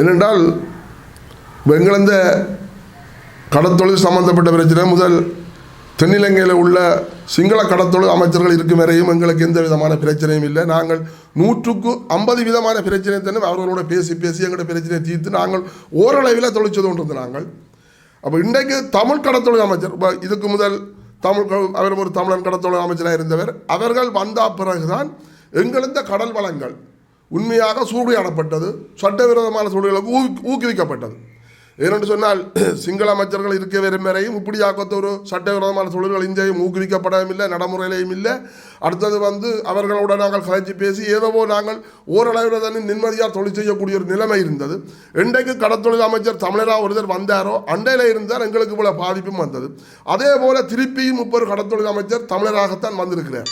ஏனென்றால் எங்களந்த கடத்தொழில் சம்பந்தப்பட்ட பிரச்சனை முதல் தென்னிலங்கையில் உள்ள சிங்கள கடத்தொழில் அமைச்சர்கள் இருக்கும் வரையும் எங்களுக்கு எந்த விதமான பிரச்சனையும் இல்லை. நாங்கள் நூற்றுக்கு ஐம்பது விதமான பிரச்சனை தானே அவர்களோட பேசி பேசி எங்களோட பிரச்சனையை தீர்த்து நாங்கள் ஓரளவில் தொழிற்சது கொண்டிருந்த நாங்கள். அப்போ இன்றைக்கு தமிழ் கடத்தொழில் அமைச்சர் இப்போ இதுக்கு முதல் தமிழ் அவர் ஒரு தமிழன் கடத்தொழில் அமைச்சராக இருந்தவர். அவர்கள் வந்த பிறகுதான் எங்களந்த கடல் வளங்கள் உண்மையாக சூறையாடப்பட்டது சட்டவிரோதமான சூழலுக்கு ஊக்குவிக்கப்பட்டது. ஏனென்று சொன்னால் சிங்கள அமைச்சர்கள் இருக்க வரும் வரையும் இப்படியாக்கத்த ஒரு சட்டவிரோதமான சூழல்கள் இங்கேயும் ஊக்குவிக்கப்படவும் இல்லை நடைமுறையிலையும் இல்லை. அடுத்தது வந்து அவர்களோட நாங்கள் கலைச்சி பேசி ஏதோ நாங்கள் ஓரளவில் தானே நிம்மதியாக தொழில் செய்யக்கூடிய ஒரு நிலைமை இருந்தது. இன்றைக்கு கடத்தொழில் அமைச்சர் தமிழராக ஒருத்தர் வந்தாரோ அண்டையில் இருந்தார் எங்களுக்கு போல பாதிப்பும் வந்தது. அதே போல திருப்பியும் இப்போ ஒரு கடத்தொழில் அமைச்சர் தமிழராகத்தான் வந்திருக்கிறார்.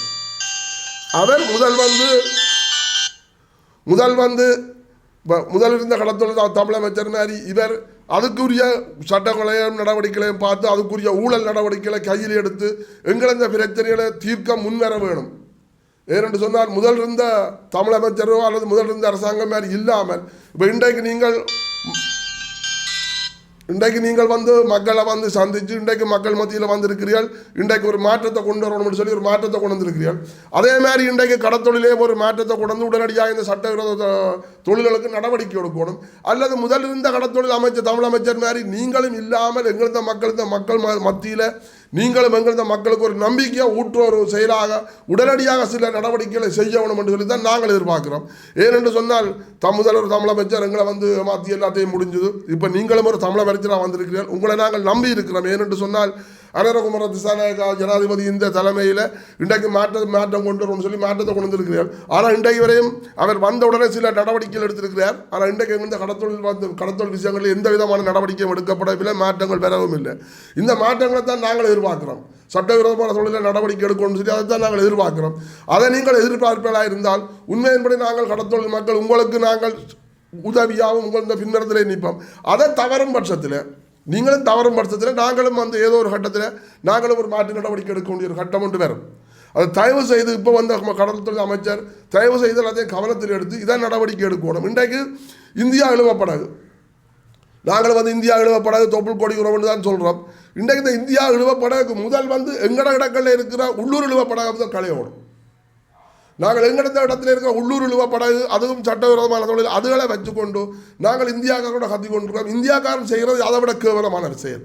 அவர் முதல் வந்து முதல் வந்து முதல் இருந்த கடத்தொழில் தமிழமைச்சர் மாதிரி இவர் அதுக்குரிய சட்டங்களையும் நடவடிக்கைகளையும் பார்த்து அதுக்குரிய ஊழல் நடவடிக்கைகளை கையில் எடுத்து எங்கள் இந்த பிரச்சனைகளை தீர்க்க முன்வர வேணும். ஏனென்று சொன்னால் முதல் இருந்த தமிழமைச்சரோ அல்லது முதல் இருந்த அரசாங்கம் மாதிரி இல்லாமல் இப்போ இன்றைக்கு நீங்கள் இன்றைக்கு நீங்கள் வந்து மக்களை வந்து சந்திச்சு இன்றைக்கு மக்கள் மத்தியில் வந்திருக்கிறீர்கள். இன்றைக்கு ஒரு மாற்றத்தை கொண்டு வரணும்னு சொல்லி ஒரு மாற்றத்தை கொண்டு வந்திருக்கிறீர்கள். அதே மாதிரி இன்றைக்கு கடத்தொழிலே ஒரு மாற்றத்தை கொண்டு வந்து உடனடியாக இந்த சட்டவிரோத தொழில்களுக்கு நடவடிக்கை எடுக்கணும். அல்லது முதல் இருந்த கடத்தொழில் அமைச்சர் தமிழ் அமைச்சர் மாதிரி நீங்களும் இல்லாமல் எங்களது மக்கள் இந்த மக்கள் மத்தியில் நீங்களும் எங்களது மக்களுக்கு ஒரு நம்பிக்கையாக ஊற்ற ஒரு செயலாக உடனடியாக சில நடவடிக்கைகளை செய்ய வேணும் என்று சொல்லி தான் நாங்கள் எதிர்பார்க்கிறோம். ஏனென்று சொன்னால் தம் முதல்வர் தமிழமைச்சர் எங்களை வந்து மாற்றி எல்லாத்தையும் முடிஞ்சது. இப்போ நீங்களும் ஒரு தமிழமைச்சராக வந்திருக்கிறீர்கள். உங்களை நாங்கள் நம்பி இருக்கிறோம் ஏனென்று சொன்னால் அனரகுமர திசாநாயகா ஜனாதிபதி இந்த தலைமையில் இன்றைக்கு மாற்ற மாற்றம் கொண்டு வரும்னு சொல்லி மாற்றத்தை கொண்டு வந்திருக்கிறார். ஆனால் இன்றைக்கு வரையும் அவர் வந்த உடனே சில நடவடிக்கைகள் எடுத்திருக்கிறார். ஆனால் இன்றைக்கு இந்த கடத்தொழில் வந்து கடத்தொழில் விஷயங்களில் எந்த விதமான நடவடிக்கையும் எடுக்கப்படவில்லை மாற்றங்கள் பெறவும் இல்லை. இந்த மாற்றங்களை தான் நாங்கள் எதிர்பார்க்கிறோம். சட்டவிரோதமான தொழிலில் நடவடிக்கை எடுக்கணும்னு சொல்லி அதை தான் நாங்கள் எதிர்பார்க்கிறோம். அதை நீங்கள் எதிர்பார்ப்பதாக இருந்தால் உண்மையின்படி நாங்கள் கடத்தொழில் மக்கள் உங்களுக்கு நாங்கள் உதவியாகவும் உங்கள் இந்த பின்னரத்தில் நிற்போம். அதை தவறும் பட்சத்தில் நீங்களும் தவறும் பட்சத்தில் நாங்களும் வந்து ஏதோ ஒரு கட்டத்தில் நாங்களும் ஒரு மாற்று நடவடிக்கை எடுக்க வேண்டிய ஒரு கட்டம் ஒன்று வரும். அது தயவு செய்து இப்போ வந்த கடல்துறை அமைச்சர் தயவு செய்து எல்லாத்தையும் கவனத்தில் எடுத்து இதான் நடவடிக்கை எடுக்கணும். இன்றைக்கு இந்தியா இழுவப்படாது நாங்கள் வந்து இந்தியா இழுவப்படாது தொப்புள் கொடி உறவுன்னு தான் சொல்கிறோம் இன்றைக்கு இந்த இந்தியா இழுவப்படகு முதல் வந்து எங்கட இடங்களில் இருக்கிற உள்ளூர் இழுவப்படாக தான் களையோடும். நாங்கள் எங்கெடுத்த இடத்துல இருக்க உள்ளூர் இழுவப்படகு படகு அதுவும் சட்டவிரோதமான தொழில் அதுகளை வச்சுக்கொண்டு நாங்கள் இந்தியாக்காரோட கத்தி கொண்டிருக்கோம் இந்தியாக்காரன் செய்கிறது அதை விட கேவலமான செயல்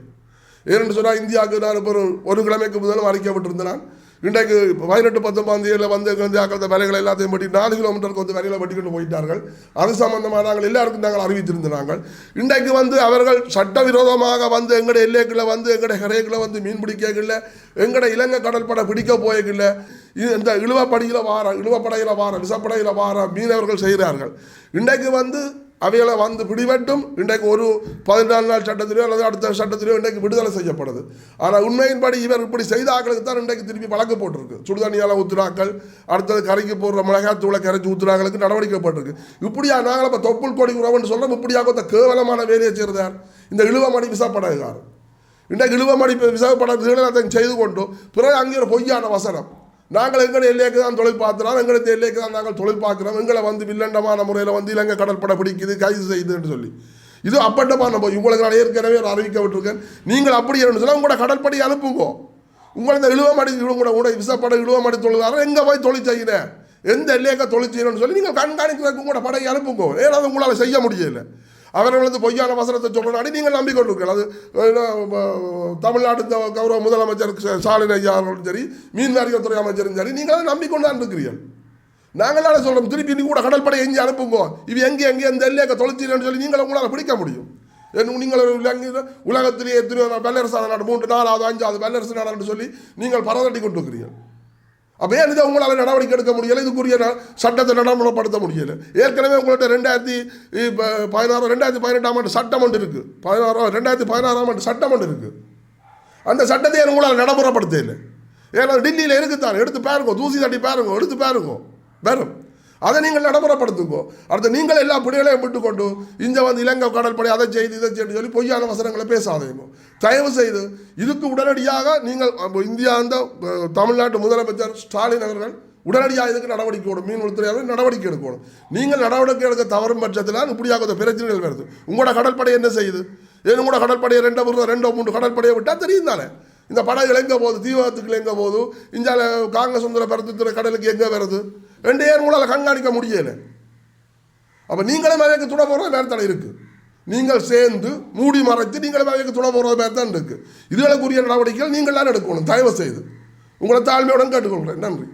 ஏனென்று சொன்னால் இந்தியாவுக்கு நான் இப்போ ஒரு ஒரு கிழமைக்கு முதலும் அறிக்கை நான். இன்றைக்கு பதினெட்டு பத்தொன்பதாம் தேதியில் வந்து இந்தியாக்கள வேலைகளை எல்லாத்தையும் பட்டி நாலு கிலோமீட்டருக்கு வந்து வேலைகளை வெட்டிக்கொண்டு போயிட்டார்கள். அது சம்பந்தமாக நாங்கள் எல்லாருக்கும் நாங்கள் அறிவித்திருந்த நாங்கள். இன்றைக்கு வந்து அவர்கள் சட்டவிரோதமாக வந்து எங்களுடைய எல்லைக்குள்ளே வந்து எங்களுடைய கரைக்குள்ள வந்து மீன் பிடிக்கல எங்களுடைய இலங்கை கடற்படை பிடிக்க போயக்கில்ல இந்த இழுவப்படையில் வார இழுவப்படையில் வார விசப்படையில் வார மீனவர்கள் செய்கிறார்கள். இன்றைக்கு வந்து அவைகளை வந்து பிடிபட்டும் இன்றைக்கு ஒரு பதினாலு நாள் சட்டத்திலோ அல்லது அடுத்த சட்டத்திலோ இன்றைக்கு விடுதலை செய்யப்படுது. ஆனால் உண்மையின்படி இவர் இப்படி செய்த ஆக்களுக்கு தான் இன்றைக்கு திருப்பி வழக்கு போட்டிருக்கு. சுடுதண்ணியால் ஊத்துறாக்கள் அடுத்தது கரைக்கு போடுற மிளகாத்தூளை கரைச்சி ஊத்துறாங்களுக்கு நடவடிக்கை போட்டிருக்கு இப்படியா நாங்கள் இப்போ தொப்புள் கொடி உறவுன்னு சொல்கிறோம் இப்படியாக இந்த கேவலமான வேலையை செய்கிறார் இந்த இழுவமணி விசாப்படகார் இன்றைக்கு இழுவமணி விசாப்படத்தை செய்து கொண்டு பிறகு அங்கே ஒரு பொய்யான வசனம். நாங்கள் எங்களை எல்லைக்கு தான் தொழில் பார்க்கிறோம் எங்களுக்கு எல்லைக்கு தான் நாங்கள் தொழில் பார்க்குறோம் எங்களை வந்து வில்லண்டமான முறையில் வந்து இலங்கை கடற்படை பிடிக்குது கைது செய்யுதுன்னு சொல்லி. இது அப்பட்டமான போய் உங்களுக்கு நான் ஏற்கனவே ஒரு அறிவிக்க விட்டுருக்கேன். நீங்கள் அப்படி என்று சொன்னால் உங்களோட கடற்படை அனுப்புங்க. உங்களை இந்த இழுவமடி உங்களோட கூட விசப்படை இழுவமடி தொழிலாளர் எங்கே போய் தொழில் செய்கிறேன் எந்த எல்லையாக தொழில் செய்யணும்னு சொல்லி நீங்கள் கண்காணிக்கிறதுக்கு உங்களோட படையை அனுப்புங்க. ஏன்னா உங்களால் செய்ய முடியலை? அவர்கள் வந்து பொய்யான வசனத்தை சொல்கிறாடி நீங்கள் நம்பிக்கொண்டிருக்கீர்கள் அது அஹ், தமிழ்நாடு கௌரவ முதலமைச்சர் ஸ்டாலின் ஐயா அவர்களும் சரி மீன்வாரியத்துறை அமைச்சரும் சரி நீங்கள் அதை நம்பிக்கொண்டு இருக்கிறீர்கள். நாங்கள் என்ன சொல்கிறோம் திருப்பி நீ கூட கடற்படை எங்கே அனுப்புங்க. இது எங்கே எங்கே இந்த எல்லையை தொலைச்சின்னு சொல்லி நீங்கள் உங்களால் பிடிக்க முடியும். ஏன் நீங்கள் உலகத்திலேயே திரு வல்லரசான நாடு மூன்று நாலாவது அஞ்சாவது வல்லரசு நாடுன்னு சொல்லி நீங்கள் பரதட்டி கொண்டு இருக்கிறீர்கள் அப்போ ஏன் இதை உங்களால் நடவடிக்கை எடுக்க முடியலை? இதுக்குரிய சட்டத்தை நடைமுறைப்படுத்த முடியலை. ஏற்கனவே உங்கள்கிட்ட ரெண்டாயிரத்தி இப்போ பதினாறு ரெண்டாயிரத்தி பதினெட்டாம் ஆண்டு சட்டம் ஒன்று இருக்குது பதினாறு ரெண்டாயிரத்தி பதினாறாம் ஆண்டு சட்டம் ஒன்று இருக்குது அந்த சட்டத்தை உங்களால் நடைமுறைப்படுத்த இல்லை ஏன்னா டில்லியில் இருக்குத்தான். எடுத்து பாருங்க. தூசி தட்டி பாருங்க. எடுத்து பாருங்க. வரும் அதை நீங்கள் நடைமுறைப்படுத்துங்கோ. அடுத்து நீங்கள் எல்லா பிடிகளையும் விட்டுக்கொண்டு இங்கே வந்து இலங்கை கடற்படை அதை செய்து இதை செய்து சொல்லி பொய்யான வசனங்களை பேசாதீங்க தயவு செய்து இதுக்கு உடனடியாக நீங்கள் இந்தியா அந்த தமிழ்நாட்டு முதலமைச்சர் ஸ்டாலின் அவர்கள் உடனடியாக இதுக்கு நடவடிக்கை எடுக்கணும். மீன்வளத்துறை நடவடிக்கை எடுக்கணும். நீங்கள் நடவடிக்கை எடுக்க தவறும் பட்சத்தில் இப்படியாக பிரச்சனைகள் வருது. உங்களோட கடற்படை என்ன செய்யுது? ஏன் உங்களோட கடற்படையை ரெண்டோ மூணு ரெண்டோ மூணு கடற்படையை விட்டால் தெரியும் தானே? இந்த படகுகள் எங்கே போகுது தீவகத்துக்கு எங்கே போகுது. இந்தியாவில் காங்கிரஸ் சுந்தர பருத்துத்துறை கடலுக்கு எங்கே வருது? ரெண்டு ஏர் உங்களால் கண்காணிக்க முடியலை. அப்போ நீங்களும் அதற்கு துணை போகிறது மாதிரி தடை இருக்குது நீங்கள் சேர்ந்து மூடி மறைத்து நீங்களும் அதற்கு துணை போகிறது மாதிரி தான் இருக்குது இதுகளுக்குரிய நடவடிக்கைகள் நீங்கள் தான் எடுக்கணும். தயவு செய்து. உங்களை தாழ்மையுடன் கேட்டுக்கொள்கிறேன். நன்றி.